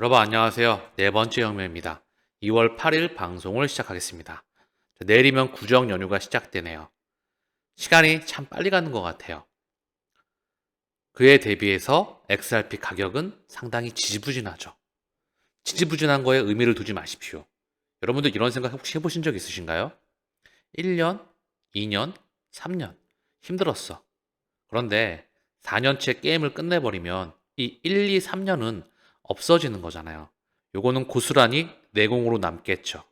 여러분 안녕하세요. 네 번째 혁명입니다. 2월 8일 방송을 시작하겠습니다. 내일이면 구정 연휴가 시작되네요. 시간이 참 빨리 가는 것 같아요. 그에 대비해서 XRP 가격은 상당히 지지부진하죠. 지지부진한 거에 의미를 두지 마십시오. 여러분들 이런 생각 혹시 해보신 적 있으신가요? 1년, 2년, 3년 힘들었어. 그런데 4년째 게임을 끝내버리면 이 1, 2, 3년은 없어지는 거잖아요. 요거는 고스란히 내공으로 남겠죠.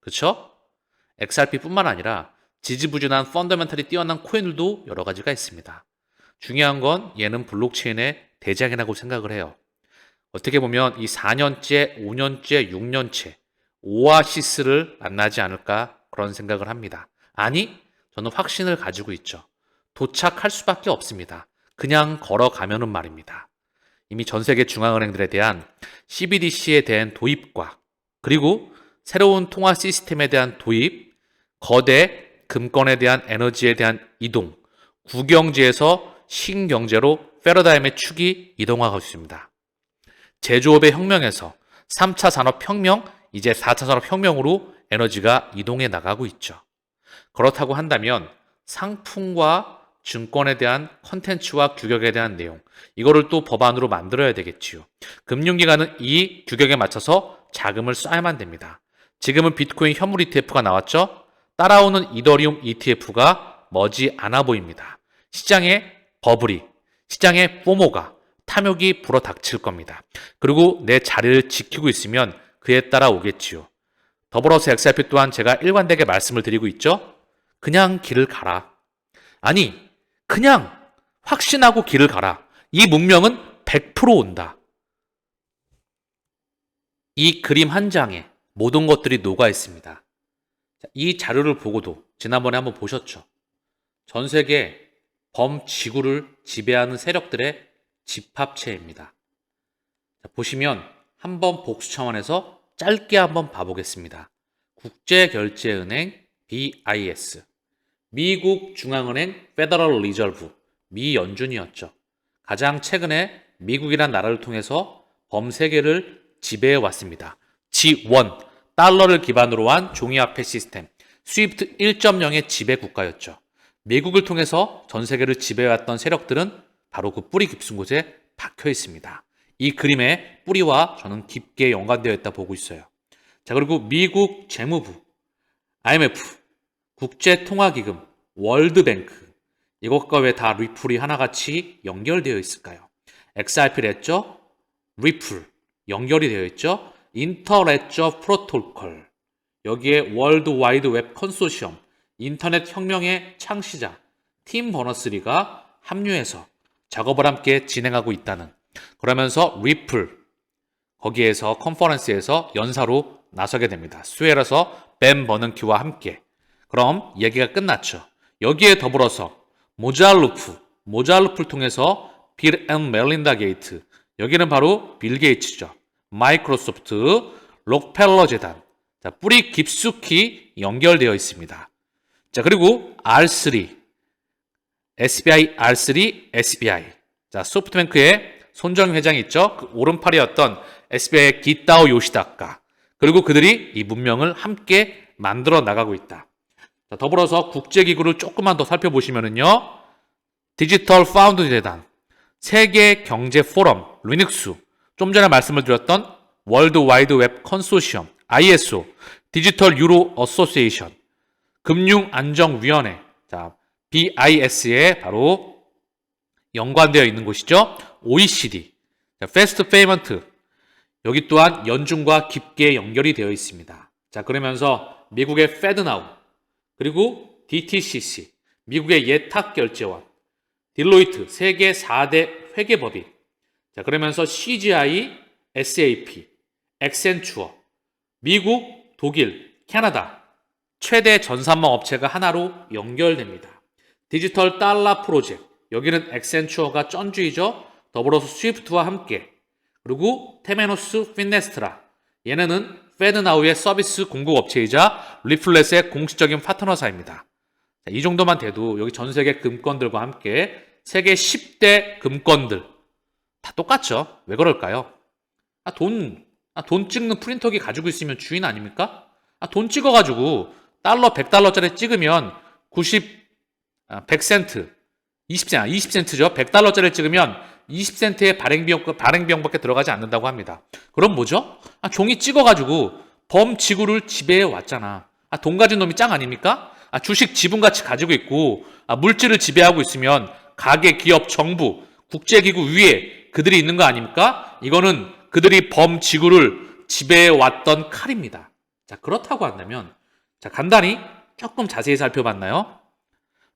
그쵸? XRP뿐만 아니라 지지부진한 펀더멘탈이 뛰어난 코인들도 여러 가지가 있습니다. 중요한 건 얘는 블록체인의 대장이라고 생각을 해요. 어떻게 보면 이 4년째, 5년째, 6년째 오아시스를 만나지 않을까 그런 생각을 합니다. 아니, 저는 확신을 가지고 있죠. 도착할 수밖에 없습니다. 그냥 걸어가면은 말입니다. 이미 전 세계 중앙은행들에 대한 CBDC에 대한 도입과 그리고 새로운 통화 시스템에 대한 도입, 거대 금권에 대한 에너지에 대한 이동, 국경지에서 신경제로 패러다임의 축이 이동하고 있습니다. 제조업의 혁명에서 3차 산업혁명, 이제 4차 산업혁명으로 에너지가 이동해 나가고 있죠. 그렇다고 한다면 상품과 증권에 대한 컨텐츠와 규격에 대한 내용, 이거를 또 법안으로 만들어야 되겠지요. 금융기관은 이 규격에 맞춰서 자금을 쏴야만 됩니다. 지금은 비트코인 현물 ETF가 나왔죠? 따라오는 이더리움 ETF가 머지 않아 보입니다. 시장에 버블이, 시장에 포모가, 탐욕이 불어닥칠 겁니다. 그리고 내 자리를 지키고 있으면 그에 따라 오겠지요. 더불어서 XRP 또한 제가 일관되게 말씀을 드리고 있죠? 그냥 길을 가라. 아니, 그냥 확신하고 길을 가라. 이 문명은 100% 온다. 이 그림 한 장에 모든 것들이 녹아 있습니다. 이 자료를 보고도 지난번에 한번 보셨죠? 전 세계 범지구를 지배하는 세력들의 집합체입니다. 보시면 한번 복수 차원에서 짧게 한번 봐보겠습니다. 국제결제은행 BIS, 미국 중앙은행 페더럴 리저브, 미 연준이었죠. 가장 최근에 미국이란 나라를 통해서 범세계를 지배해 왔습니다. G1, 달러를 기반으로 한 종이화폐 시스템, 스위프트 1.0의 지배 국가였죠. 미국을 통해서 전 세계를 지배해왔던 세력들은 바로 그 뿌리 깊은 곳에 박혀 있습니다. 이 그림의 뿌리와 저는 깊게 연관되어 있다 보고 있어요. 자, 그리고 미국 재무부, IMF, 국제통화기금, 월드뱅크, 이것과 왜 다 리플이 하나같이 연결되어 있을까요? XRP를 했죠? 리플 연결이 되어 있죠? 인터 레저 프로토콜 여기에 월드 와이드 웹 컨소시엄 인터넷 혁명의 창시자 팀 버너스리가 합류해서 작업을 함께 진행하고 있다는 그러면서 리플 거기에서 컨퍼런스에서 연사로 나서게 됩니다. 스웨라서 벤 버넌키와 함께 그럼 얘기가 끝났죠. 여기에 더불어서 모잘루프, 모잘루프를 통해서 빌 앤 멜린다 게이트. 여기는 바로 빌 게이츠죠. 마이크로소프트, 록펠러 재단. 자, 뿌리 깊숙이 연결되어 있습니다. 자, 그리고 R3, SBI R3, SBI. 자, 소프트뱅크의 손정 회장이 있죠. 그 오른팔이었던 SBI의 기타오 요시다카. 그리고 그들이 이 문명을 함께 만들어 나가고 있다. 자, 더불어서 국제기구를 조금만 더 살펴보시면은요. 디지털 파운드 재단, 세계 경제 포럼, 리눅스, 좀 전에 말씀을 드렸던 월드 와이드 웹 컨소시엄, ISO, 디지털 유로 어소시에이션, 금융 안정 위원회, 자, BIS에 바로 연관되어 있는 곳이죠. OECD, 자, 패스트 페이먼트, 여기 또한 연중과 깊게 연결이 되어 있습니다. 자, 그러면서 미국의 페드나우, 그리고 DTCC, 미국의 예탁결제원, 딜로이트, 세계 4대 회계법인. 자, 그러면서 CGI, SAP, 엑센추어, 미국, 독일, 캐나다, 최대 전산망 업체가 하나로 연결됩니다. 디지털 달러 프로젝트, 여기는 엑센추어가 쩐주이죠. 더불어서 스위프트와 함께, 그리고 테메노스 피네스트라, 얘네는 페드나우의 서비스 공급 업체이자 리플렛의 공식적인 파트너사입니다. 이 정도만 돼도 여기 전 세계 금권들과 함께 세계 10대 금권들 다 똑같죠? 왜 그럴까요? 아, 돈, 아, 돈 찍는 프린터기 가지고 있으면 주인 아닙니까? 아, 돈 찍어가지고 달러 100달러짜리 찍으면 90, 아, 100센트, 20센트, 아, 20센트죠. 100달러짜리 찍으면 20센트의 발행비용, 발행비용밖에 들어가지 않는다고 합니다. 그럼 뭐죠? 아, 종이 찍어가지고 범 지구를 지배해 왔잖아. 아, 돈 가진 놈이 짱 아닙니까? 아, 주식 지분 가치 가지고 있고, 아, 물질을 지배하고 있으면 가계, 기업, 정부, 국제기구 위에 그들이 있는 거 아닙니까? 이거는 그들이 범 지구를 지배해 왔던 칼입니다. 자, 그렇다고 한다면, 자, 간단히 조금 자세히 살펴봤나요?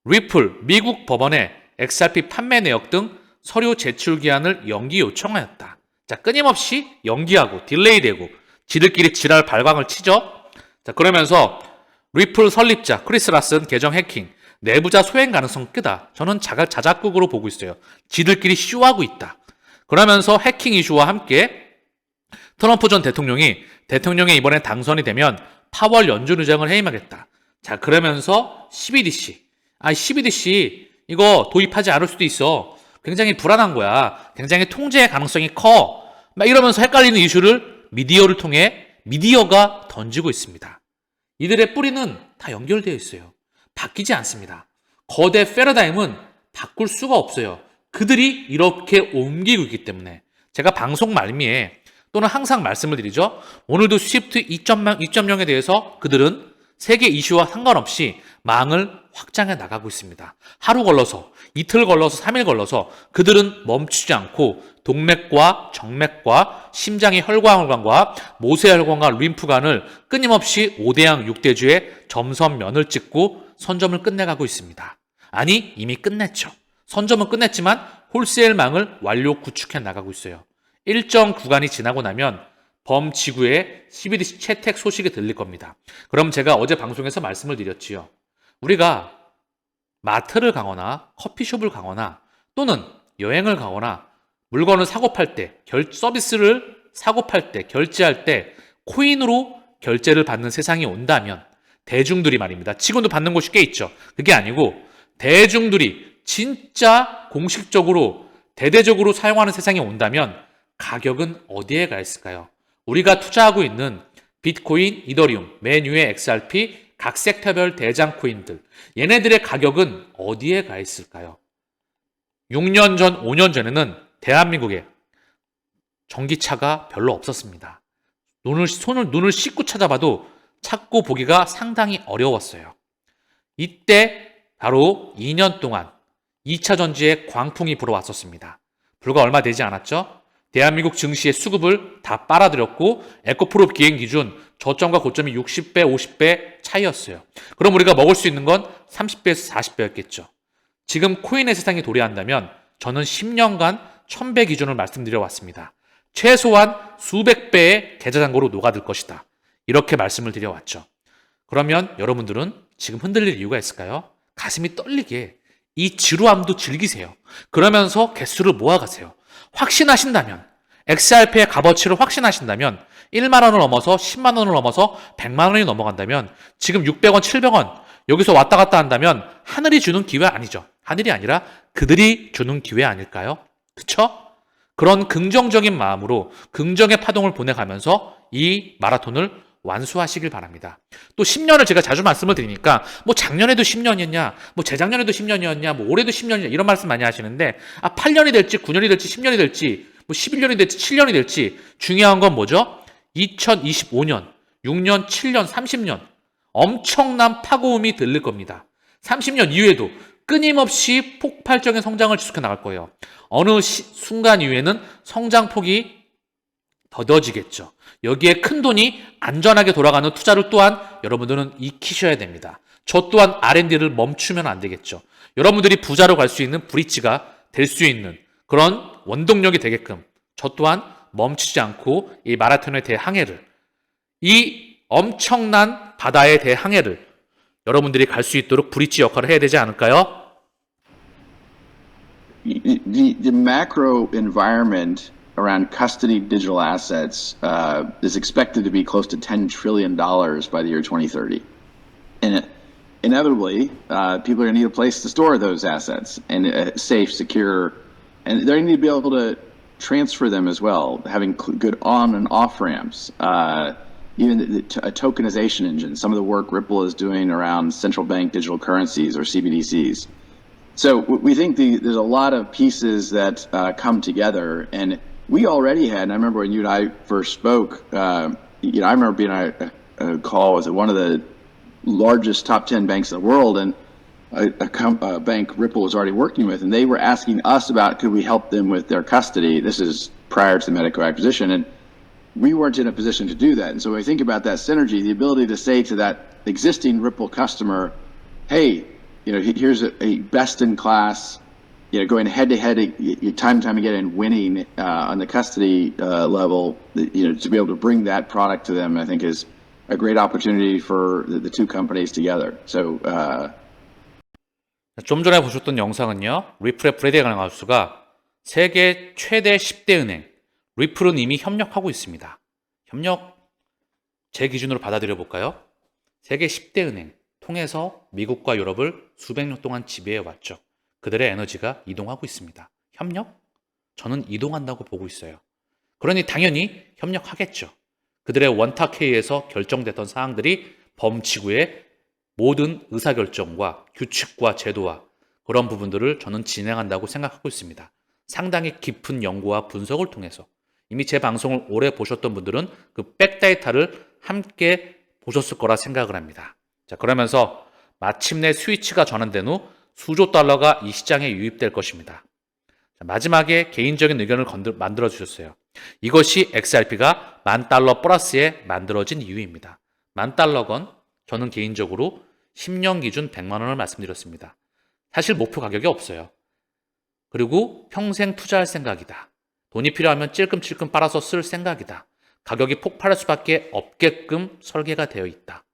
리플, 미국 법원에 XRP 판매 내역 등 서류 제출 기한을 연기 요청하였다. 자, 끊임없이 연기하고 딜레이되고 지들끼리 지랄 발광을 치죠. 자, 그러면서 리플 설립자 크리스 라슨 계정 해킹 내부자 소행 가능성 끄다. 저는 자가, 자작극으로 보고 있어요. 지들끼리 쇼하고 있다. 그러면서 해킹 이슈와 함께 트럼프 전 대통령이 대통령에 이번에 당선이 되면 파월 연준 의장을 해임하겠다. 자, 그러면서 CBDC. 아, CBDC 이거 도입하지 않을 수도 있어. 굉장히 불안한 거야. 굉장히 통제의 가능성이 커. 막 이러면서 헷갈리는 이슈를 미디어를 통해 미디어가 던지고 있습니다. 이들의 뿌리는 다 연결되어 있어요. 바뀌지 않습니다. 거대 패러다임은 바꿀 수가 없어요. 그들이 이렇게 옮기고 있기 때문에 제가 방송 말미에 또는 항상 말씀을 드리죠. 오늘도 스위프트 2.0에 대해서 그들은 세계 이슈와 상관없이 망을 확장해 나가고 있습니다. 하루 걸러서, 이틀 걸러서, 3일 걸러서 그들은 멈추지 않고 동맥과 정맥과 심장의 혈관과 모세혈관과 림프관을 끊임없이 5대양 6대주의 점선면을 찍고 선점을 끝내가고 있습니다. 아니, 이미 끝냈죠. 선점은 끝냈지만 홀세일망을 완료 구축해 나가고 있어요. 일정 구간이 지나고 나면 범지구에 CBDC 채택 소식이 들릴 겁니다. 그럼 제가 어제 방송에서 말씀을 드렸지요. 우리가 마트를 가거나 커피숍을 가거나 또는 여행을 가거나 물건을 사고 팔 때, 결, 서비스를 사고 팔 때, 결제할 때 코인으로 결제를 받는 세상이 온다면 대중들이 말입니다. 지금도 받는 곳이 꽤 있죠. 그게 아니고 대중들이 진짜 공식적으로 대대적으로 사용하는 세상이 온다면 가격은 어디에 가 있을까요? 우리가 투자하고 있는 비트코인, 이더리움, 메뉴의 XRP, 각 섹터별 대장 코인들 얘네들의 가격은 어디에 가 있을까요? 6년 전, 5년 전에는 대한민국에 전기차가 별로 없었습니다. 눈을, 손을, 눈을 씻고 찾아봐도 찾고 보기가 상당히 어려웠어요. 이때 바로 2년 동안 2차 전지에 광풍이 불어왔었습니다. 불과 얼마 되지 않았죠? 대한민국 증시의 수급을 다 빨아들였고 에코프로 기행 기준 저점과 고점이 60배, 50배 차이였어요. 그럼 우리가 먹을 수 있는 건 30배에서 40배였겠죠. 지금 코인의 세상이 도래한다면 저는 10년간 1000배 기준을 말씀드려 왔습니다. 최소한 수백 배의 계좌 잔고로 녹아들 것이다. 이렇게 말씀을 드려 왔죠. 그러면 여러분들은 지금 흔들릴 이유가 있을까요? 가슴이 떨리게 이 지루함도 즐기세요. 그러면서 개수를 모아가세요. 확신하신다면, XRP의 값어치를 확신하신다면, 1만 원을 넘어서 10만 원을 넘어서 100만 원이 넘어간다면, 지금 600원, 700원, 여기서 왔다 갔다 한다면, 하늘이 주는 기회 아니죠. 하늘이 아니라 그들이 주는 기회 아닐까요? 그쵸? 그런 긍정적인 마음으로 긍정의 파동을 보내가면서 이 마라톤을 완수하시길 바랍니다. 또 10년을 제가 자주 말씀을 드리니까 뭐 작년에도 10년이었냐, 뭐 재작년에도 10년이었냐, 뭐 올해도 10년이냐 이런 말씀 많이 하시는데 아 8년이 될지 9년이 될지 10년이 될지 뭐 11년이 될지 7년이 될지 중요한 건 뭐죠? 2025년, 6년, 7년, 30년 엄청난 파고음이 들릴 겁니다. 30년 이후에도 끊임없이 폭발적인 성장을 지속해 나갈 거예요. 어느 시, 순간 이후에는 성장폭이 더뎌지겠죠. 여기에 큰 돈이 안전하게 돌아가는 투자를 또한 여러분들은 익히셔야 됩니다. 저 또한 R&D를 멈추면 안 되겠죠. 여러분들이 부자로 갈 수 있는 브릿지가 될 수 있는 그런 원동력이 되게끔 저 또한 멈추지 않고 이 마라톤의 대항해를 이 엄청난 바다의 대항해를 여러분들이 갈 수 있도록 브릿지 역할을 해야 되지 않을까요? the, the macro environment around custody digital assets uh, is expected to be close to $10 trillion by the year 2030. And it, inevitably, uh, people are going to need a place to store those assets and uh, safe, secure, and they're going to need to be able to transfer them as well, having good on and off ramps, uh, even a tokenization engine. Some of the work Ripple is doing around central bank digital currencies or CBDCs. So we think the, there's a lot of pieces that uh, come together, and we already had. And I remember when you and I first spoke. Uh, you know, I remember being on a, a call with one of the largest top ten banks in the world, and a, a, a bank Ripple was already working with, and they were asking us about could we help them with their custody. This is prior to the Medico acquisition, and we weren't in a position to do that. And so when we think about that synergy, the ability to say to that existing Ripple customer, hey, you know, here's a, a best in class, you know, going head to head, time and time again, and winning uh, on the custody uh, level, you know, to be able to bring that product to them, I think is a great opportunity for the, the two companies together. So, uh, 좀 전에 보셨던 영상은요, 리플의 브래디 가능하수가 세계 최대 10대 은행, 리플은 이미 협력하고 있습니다. 협력, 제 기준으로 받아들여 볼까요? 세계 10대 은행 통해서 미국과 유럽을 수백 년 동안 지배해 왔죠. 그들의 에너지가 이동하고 있습니다. 협력? 저는 이동한다고 보고 있어요. 그러니 당연히 협력하겠죠. 그들의 원탁회의에서 결정됐던 사항들이 범지구의 모든 의사결정과 규칙과 제도와 그런 부분들을 저는 진행한다고 생각하고 있습니다. 상당히 깊은 연구와 분석을 통해서 이미 제 방송을 오래 보셨던 분들은 그 백데이터를 함께 보셨을 거라 생각을 합니다. 자, 그러면서 마침내 스위치가 전환된 후 수조 달러가 이 시장에 유입될 것입니다. 자, 마지막에 개인적인 의견을 만들어 주셨어요. 이것이 XRP가 만 달러 플러스에 만들어진 이유입니다. 만 달러건 저는 개인적으로 10년 기준 100만 원을 말씀드렸습니다. 사실 목표 가격이 없어요. 그리고 평생 투자할 생각이다. 돈이 필요하면 찔끔찔끔 빨아서 쓸 생각이다. 가격이 폭발할 수밖에 없게끔 설계가 되어 있다.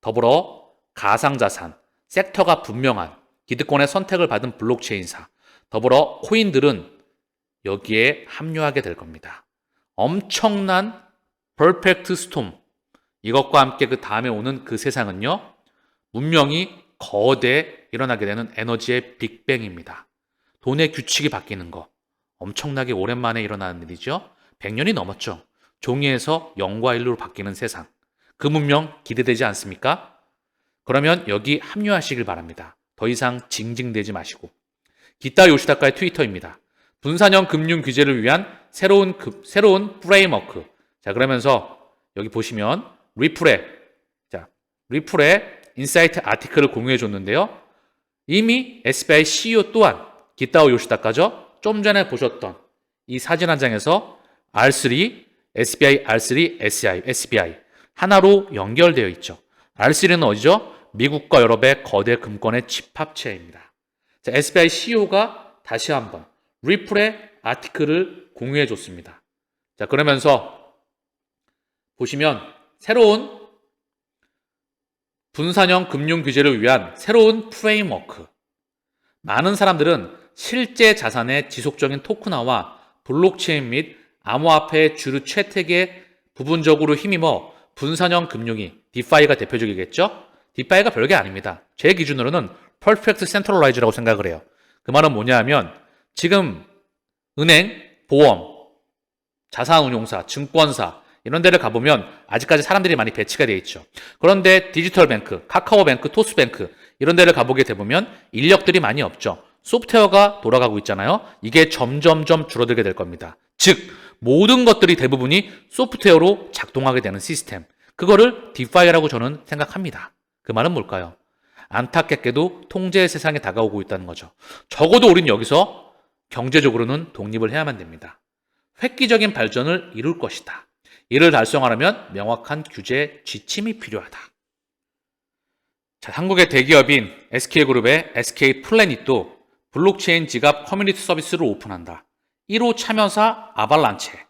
더불어 가상자산, 섹터가 분명한 기득권의 선택을 받은 블록체인사, 더불어 코인들은 여기에 합류하게 될 겁니다. 엄청난 퍼펙트 스톰, 이것과 함께 그 다음에 오는 그 세상은요, 문명이 거대 일어나게 되는 에너지의 빅뱅입니다. 돈의 규칙이 바뀌는 거. 엄청나게 오랜만에 일어나는 일이죠. 100년이 넘었죠. 종이에서 0과 1로 바뀌는 세상. 그 문명 기대되지 않습니까? 그러면 여기 합류하시길 바랍니다. 더 이상 징징대지 마시고. 기타 요시다카의 트위터입니다. 분산형 금융 규제를 위한 새로운 급- 새로운 프레임워크. 자, 그러면서 여기 보시면 리플의 자, 리플의 인사이트 아티클을 공유해 줬는데요. 이미 SBI CEO 또한 기타오 요시다카죠. 좀 전에 보셨던 이 사진 한 장에서 R3, SBI R3, SI, SBI 하나로 연결되어 있죠. R3는 어디죠? 미국과 유럽의 거대 금권의 집합체입니다. 자, SBI CEO가 다시 한번 리플의 아티클을 공유해 줬습니다. 자, 그러면서 보시면 새로운 분산형 금융 규제를 위한 새로운 프레임워크. 많은 사람들은 실제 자산의 지속적인 토큰화와 블록체인 및 암호화폐의 주류 채택에 부분적으로 힘입어 분산형 금융이 디파이가 대표적이겠죠? 디파이가 별게 아닙니다. 제 기준으로는 퍼펙트 센트럴라이즈라고 생각을 해요. 그 말은 뭐냐 하면 지금 은행, 보험, 자산운용사, 증권사 이런 데를 가보면 아직까지 사람들이 많이 배치가 되어 있죠. 그런데 디지털 뱅크, 카카오 뱅크, 토스 뱅크 이런 데를 가보게 되면 인력들이 많이 없죠. 소프트웨어가 돌아가고 있잖아요. 이게 점점점 줄어들게 될 겁니다. 즉 모든 것들이 대부분이 소프트웨어로 작동하게 되는 시스템. 그거를 디파이라고 저는 생각합니다. 그 말은 뭘까요? 안타깝게도 통제의 세상에 다가오고 있다는 거죠. 적어도 우린 여기서 경제적으로는 독립을 해야만 됩니다. 획기적인 발전을 이룰 것이다. 이를 달성하려면 명확한 규제 지침이 필요하다. 자, 한국의 대기업인 SK그룹의 SK 플래닛도 블록체인 지갑 커뮤니티 서비스를 오픈한다. 1호 참여사 아발란체.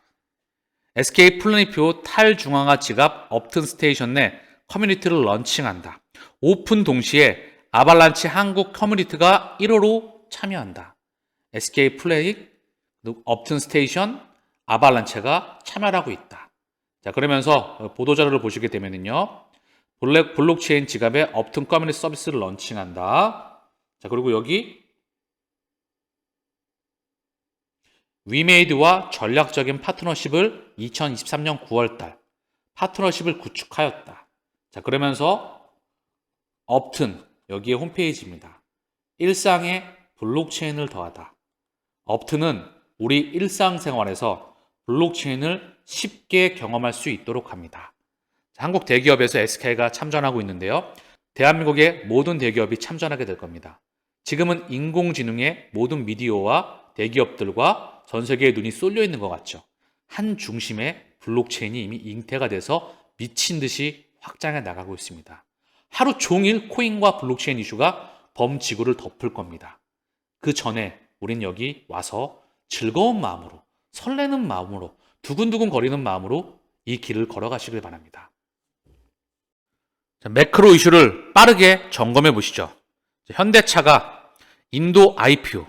SK 플래닛표 탈중앙화 지갑 업튼 스테이션 내 커뮤니티를 런칭한다. 오픈 동시에 아발란체 한국 커뮤니티가 1호로 참여한다. SK 플래닛, 업튼 스테이션, 아발란체가 참여하고 있다. 자, 그러면서 보도자료를 보시게 되면은요. 블랙, 블록체인 지갑의 업튼 커뮤니티 서비스를 런칭한다. 자, 그리고 여기 위메이드와 전략적인 파트너십을 2023년 9월달 파트너십을 구축하였다. 자, 그러면서 업튼 여기에 홈페이지입니다. 일상에 블록체인을 더하다. 업튼은 우리 일상생활에서 블록체인을 쉽게 경험할 수 있도록 합니다. 자, 한국 대기업에서 SK가 참전하고 있는데요. 대한민국의 모든 대기업이 참전하게 될 겁니다. 지금은 인공지능의 모든 미디어와 대기업들과 전 세계의 눈이 쏠려 있는 것 같죠. 한 중심에 블록체인이 이미 잉태가 돼서 미친 듯이 확장해 나가고 있습니다. 하루 종일 코인과 블록체인 이슈가 범지구를 덮을 겁니다. 그 전에 우린 여기 와서 즐거운 마음으로, 설레는 마음으로, 두근두근 거리는 마음으로 이 길을 걸어가시길 바랍니다. 자, 매크로 이슈를 빠르게 점검해 보시죠. 자, 현대차가 인도 IPO,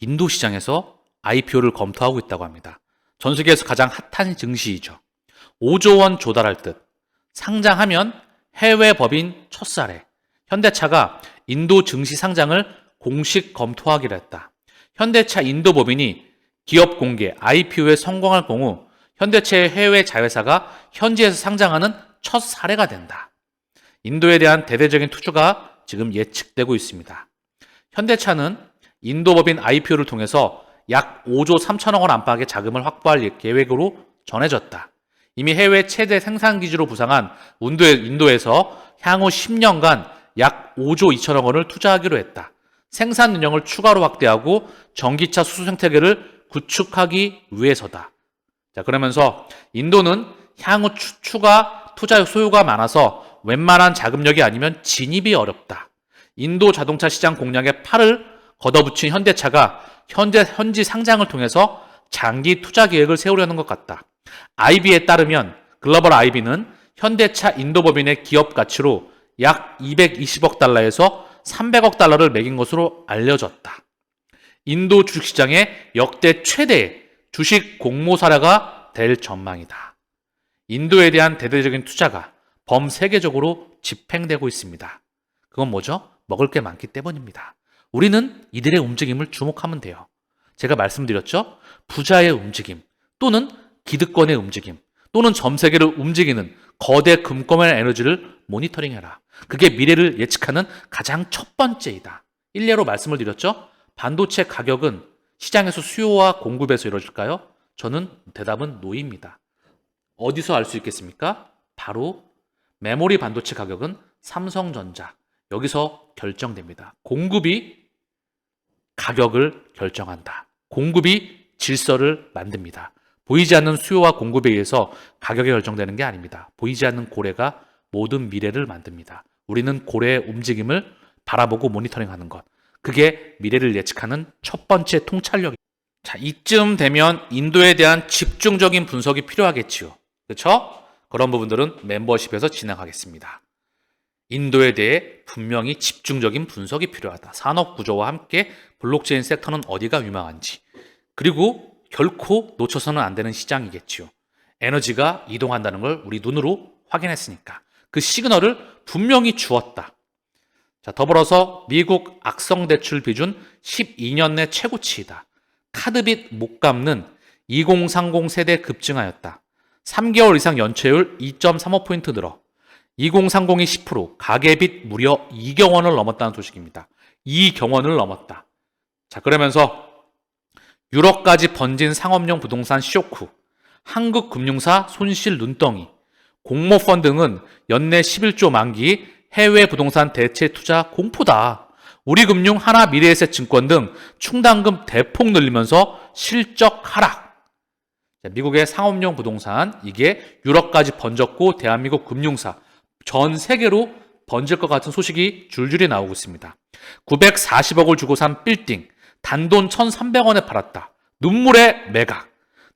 인도 시장에서 IPO를 검토하고 있다고 합니다. 전 세계에서 가장 핫한 증시이죠. 5조 원 조달할 듯 상장하면 해외 법인 첫 사례. 현대차가 인도 증시 상장을 공식 검토하기로 했다. 현대차 인도 법인이 기업 공개 IPO에 성공할 경우 현대차의 해외 자회사가 현지에서 상장하는 첫 사례가 된다. 인도에 대한 대대적인 투자가 지금 예측되고 있습니다. 현대차는 인도 법인 IPO를 통해서 약 5조 3천억 원 안팎의 자금을 확보할 계획으로 전해졌다. 이미 해외 최대 생산 기지로 부상한 인도에서 향후 10년간 약 5조 2천억 원을 투자하기로 했다. 생산 운영을 추가로 확대하고 전기차 수소 생태계를 구축하기 위해서다. 자, 그러면서 인도는 향후 추, 추가 투자 소요가 많아서 웬만한 자금력이 아니면 진입이 어렵다. 인도 자동차 시장 공략에 팔을 걷어붙인 현대차가 현재 현지 상장을 통해서 장기 투자 계획을 세우려는 것 같다. IB에 따르면 글로벌 IB는 현대차 인도 법인의 기업 가치로 약 220억 달러에서 300억 달러를 매긴 것으로 알려졌다. 인도 주식시장의 역대 최대 주식 공모 사례가 될 전망이다. 인도에 대한 대대적인 투자가 범세계적으로 집행되고 있습니다. 그건 뭐죠? 먹을 게 많기 때문입니다. 우리는 이들의 움직임을 주목하면 돼요. 제가 말씀드렸죠? 부자의 움직임 또는 기득권의 움직임 또는 전 세계를 움직이는 거대 금권의 에너지를 모니터링해라. 그게 미래를 예측하는 가장 첫 번째이다. 일례로 말씀을 드렸죠? 반도체 가격은 시장에서 수요와 공급에서 이루어질까요? 저는 대답은 노입니다. 어디서 알 수 있겠습니까? 바로 메모리 반도체 가격은 삼성전자 여기서 결정됩니다. 공급이 가격을 결정한다. 공급이 질서를 만듭니다. 보이지 않는 수요와 공급에 의해서 가격이 결정되는 게 아닙니다. 보이지 않는 고래가 모든 미래를 만듭니다. 우리는 고래의 움직임을 바라보고 모니터링하는 것. 그게 미래를 예측하는 첫 번째 통찰력. 자, 이쯤 되면 인도에 대한 집중적인 분석이 필요하겠지요. 그렇죠? 그런 부분들은 멤버십에서 진행하겠습니다. 인도에 대해 분명히 집중적인 분석이 필요하다. 산업 구조와 함께 블록체인 섹터는 어디가 유망한지. 그리고 결코 놓쳐서는 안 되는 시장이겠지요. 에너지가 이동한다는 걸 우리 눈으로 확인했으니까. 그 시그널을 분명히 주었다. 자, 더불어서 미국 악성 대출 비중 12년 내 최고치이다. 카드빚 못 갚는 2030 세대 급증하였다. 3개월 이상 연체율 2.35포인트 늘어 2030이 10%, 가계빚 무려 2경원을 넘었다는 소식입니다. 2경원을 넘었다. 자, 그러면서 유럽까지 번진 상업용 부동산 쇼크, 한국 금융사 손실 눈덩이, 공모펀 등은 연내 11조 만기 해외 부동산 대체 투자 공포다. 우리 금융 하나 미래에셋 증권 등 충당금 대폭 늘리면서 실적 하락. 미국의 상업용 부동산 이게 유럽까지 번졌고 대한민국 금융사 전 세계로 번질 것 같은 소식이 줄줄이 나오고 있습니다. 940억을 주고 산 빌딩 단돈 1,300원에 팔았다. 눈물의 매각.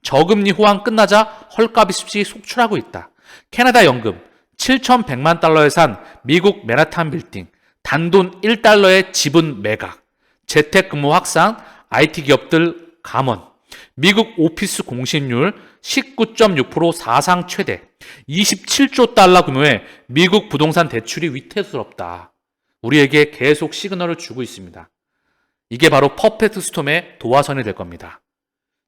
저금리 호황 끝나자 헐값이 속출하고 있다. 캐나다 연금 7,100만 달러에 산 미국 맨하탄 빌딩 단돈 1달러의 지분 매각. 재택근무 확산, IT 기업들 감원. 미국 오피스 공시률 19.6% 사상 최대. 27조 달러 규모의 미국 부동산 대출이 위태스럽다. 우리에게 계속 시그널을 주고 있습니다. 이게 바로 퍼펙트 스톰의 도화선이 될 겁니다.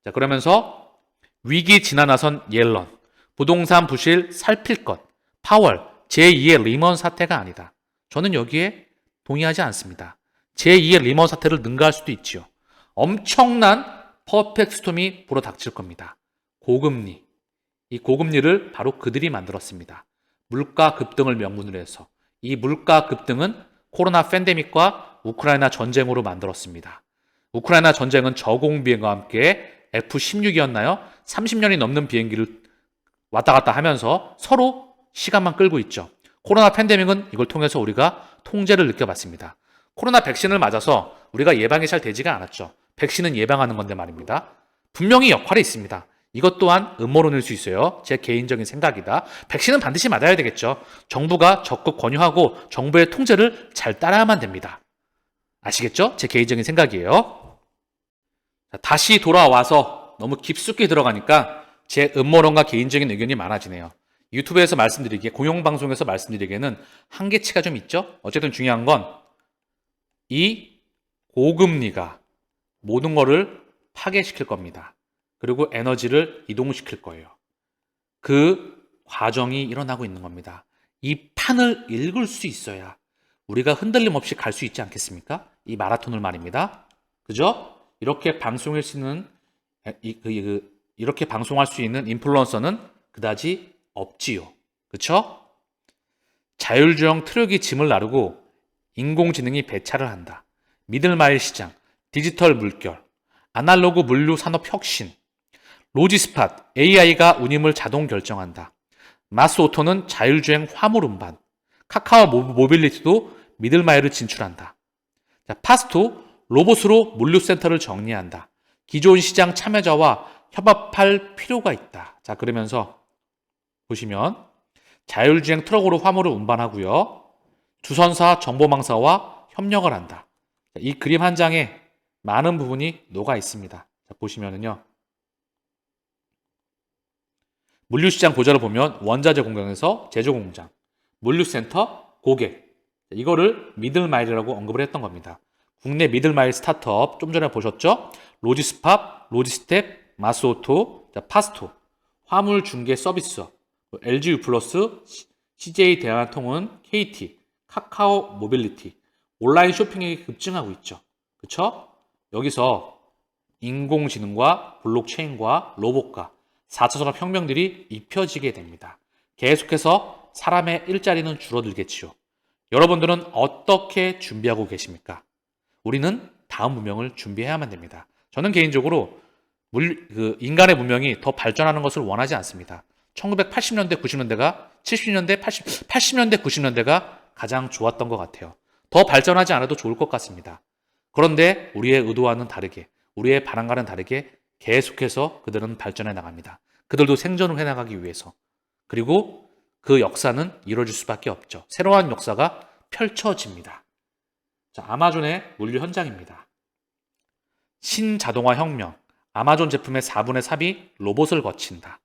자, 그러면서 위기 지나 나선 옐런, 부동산 부실 살필 것, 파월, 제2의 리먼 사태가 아니다. 저는 여기에 동의하지 않습니다. 제2의 리먼 사태를 능가할 수도 있지요. 엄청난 퍼펙트 스톰이 불어닥칠 겁니다. 고금리. 이 고금리를 바로 그들이 만들었습니다. 물가 급등을 명분으로 해서 이 물가 급등은 코로나 팬데믹과 우크라이나 전쟁으로 만들었습니다. 우크라이나 전쟁은 저공 비행과 함께 F-16이었나요? 30년이 넘는 비행기를 왔다 갔다 하면서 서로 시간만 끌고 있죠. 코로나 팬데믹은 이걸 통해서 우리가 통제를 느껴봤습니다. 코로나 백신을 맞아서 우리가 예방이 잘 되지가 않았죠. 백신은 예방하는 건데 말입니다. 분명히 역할이 있습니다. 이것 또한 음모론일 수 있어요. 제 개인적인 생각이다. 백신은 반드시 맞아야 되겠죠. 정부가 적극 권유하고 정부의 통제를 잘 따라야만 됩니다. 아시겠죠? 제 개인적인 생각이에요. 자, 다시 돌아와서 너무 깊숙이 들어가니까 제 음모론과 개인적인 의견이 많아지네요. 유튜브에서 말씀드리기에, 공영방송에서 말씀드리기에는 한계치가 좀 있죠? 어쨌든 중요한 건 이 고금리가 모든 거를 파괴시킬 겁니다. 그리고 에너지를 이동시킬 거예요. 그 과정이 일어나고 있는 겁니다. 이 판을 읽을 수 있어야 우리가 흔들림 없이 갈 수 있지 않겠습니까? 이 마라톤을 말입니다. 그죠? 이렇게 방송할 수 있는 이, 그, 그, 이렇게 방송할 수 있는 인플루언서는 그다지 없지요. 그쵸? 자율주행 트럭이 짐을 나르고 인공지능이 배차를 한다. 미들마일 시장, 디지털 물결, 아날로그 물류 산업 혁신, 로지스팟, AI가 운임을 자동 결정한다. 마스 오토는 자율주행 화물 운반, 카카오 모- 모빌리티도 미들마일을 진출한다. 자, 파스토, 로봇으로 물류센터를 정리한다. 기존 시장 참여자와 협업할 필요가 있다. 자, 그러면서 보시면 자율주행 트럭으로 화물을 운반하고요. 주선사 정보망사와 협력을 한다. 자, 이 그림 한 장에 많은 부분이 녹아 있습니다. 자, 보시면은요. 물류시장 보좌를 보면 원자재 공장에서 제조 공장, 물류센터, 고객. 자, 이거를 미들마일이라고 언급을 했던 겁니다. 국내 미들마일 스타트업 좀 전에 보셨죠? 로지스팝, 로지스텝, 마스오토, 자, 파스토, 화물 중개 서비스업, LG U 플러스, CJ 대한통운, KT, 카카오 모빌리티, 온라인 쇼핑이 급증하고 있죠. 그쵸? 여기서 인공지능과 블록체인과 로봇과 4차 산업혁명들이 입혀지게 됩니다. 계속해서 사람의 일자리는 줄어들겠지요. 여러분들은 어떻게 준비하고 계십니까? 우리는 다음 문명을 준비해야만 됩니다. 저는 개인적으로 물, 그 인간의 문명이 더 발전하는 것을 원하지 않습니다. 1980년대, 90년대가 70년대, 80, 80년대, 90년대가 가장 좋았던 것 같아요. 더 발전하지 않아도 좋을 것 같습니다. 그런데 우리의 의도와는 다르게, 우리의 바람과는 다르게 계속해서 그들은 발전해 나갑니다. 그들도 생존을 해 나가기 위해서. 그리고 그 역사는 이루어질 수밖에 없죠. 새로운 역사가 펼쳐집니다. 자, 아마존의 물류 현장입니다. 신자동화 혁명. 아마존 제품의 4분의 3이 로봇을 거친다.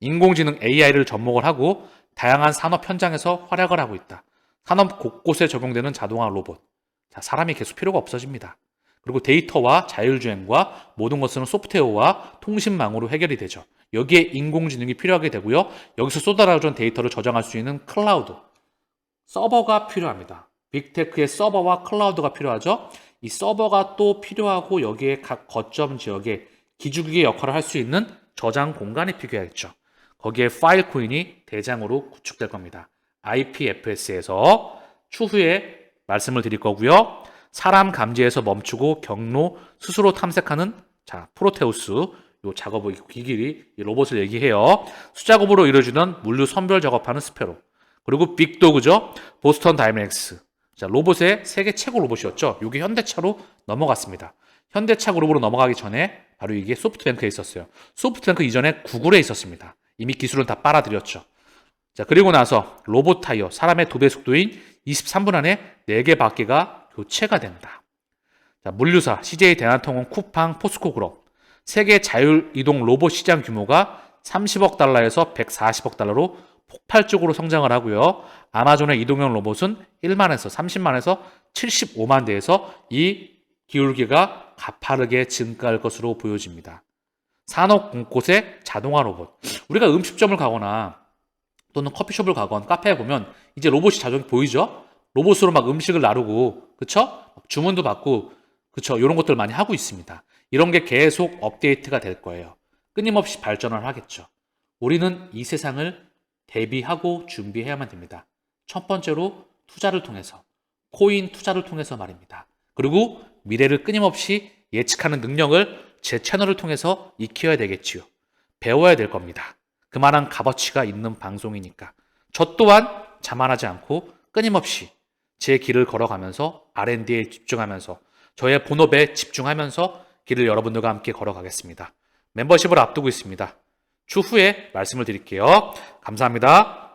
인공지능 AI를 접목을 하고 다양한 산업 현장에서 활약을 하고 있다. 산업 곳곳에 적용되는 자동화 로봇. 자, 사람이 계속 필요가 없어집니다. 그리고 데이터와 자율주행과 모든 것은 소프트웨어와 통신망으로 해결이 되죠. 여기에 인공지능이 필요하게 되고요. 여기서 쏟아나오는 데이터를 저장할 수 있는 클라우드. 서버가 필요합니다. 빅테크의 서버와 클라우드가 필요하죠. 이 서버가 또 필요하고 여기에 각 거점 지역에 기주기의 역할을 할 수 있는 저장 공간이 필요하겠죠. 거기에 파일 코인이 대장으로 구축될 겁니다. IPFS에서 추후에 말씀을 드릴 거고요. 사람 감지에서 멈추고 경로 스스로 탐색하는 자 프로테우스 요 작업의 기기리 이 로봇을 얘기해요. 수작업으로 이루어지는 물류 선별 작업하는 스페로 그리고 빅도그죠. 보스턴 다이맥스 자 로봇의 세계 최고 로봇이었죠. 이게 현대차로 넘어갔습니다. 현대차 그룹으로 넘어가기 전에 바로 이게 소프트뱅크에 있었어요. 소프트뱅크 이전에 구글에 있었습니다. 이미 기술은 다 빨아들였죠. 자, 그리고 나서 로봇 타이어, 사람의 두 배 속도인 23분 안에 4개 바퀴가 교체가 된다. 자, 물류사, CJ 대한통운, 쿠팡, 포스코 그룹. 세계 자율 이동 로봇 시장 규모가 30억 달러에서 140억 달러로 폭발적으로 성장을 하고요. 아마존의 이동형 로봇은 1만에서 30만에서 75만 대에서 이 기울기가 가파르게 증가할 것으로 보여집니다. 산업 곳곳의 자동화 로봇. 우리가 음식점을 가거나 또는 커피숍을 가거나 카페에 보면 이제 로봇이 자동이 보이죠? 로봇으로 막 음식을 나르고, 그쵸? 막 주문도 받고, 그쵸? 이런 것들 많이 하고 있습니다. 이런 게 계속 업데이트가 될 거예요. 끊임없이 발전을 하겠죠. 우리는 이 세상을 대비하고 준비해야만 됩니다. 첫 번째로 투자를 통해서, 코인 투자를 통해서 말입니다. 그리고 미래를 끊임없이 예측하는 능력을 제 채널을 통해서 익혀야 되겠지요. 배워야 될 겁니다. 그만한 값어치가 있는 방송이니까. 저 또한 자만하지 않고 끊임없이 제 길을 걸어가면서 R&D에 집중하면서 저의 본업에 집중하면서 길을 여러분들과 함께 걸어가겠습니다. 멤버십을 앞두고 있습니다. 추후에 말씀을 드릴게요. 감사합니다.